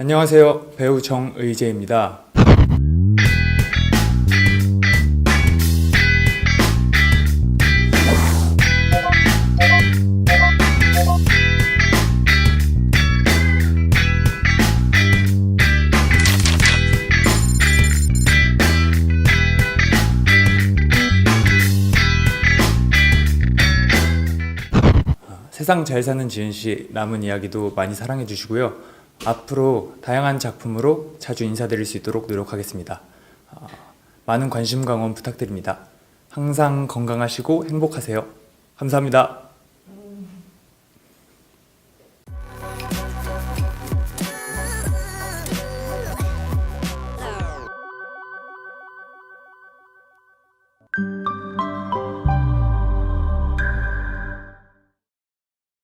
안녕하세요. 배우 정의재입니다. 세상 잘 사는 지은 씨 남은 이야기도 많이 사랑해 주시고요. 앞으로 다양한 작품으로 자주 인사드릴 수 있도록 노력하겠습니다. 아, 많은 관심과 응원 부탁드립니다. 항상 건강하시고 행복하세요. 감사합니다.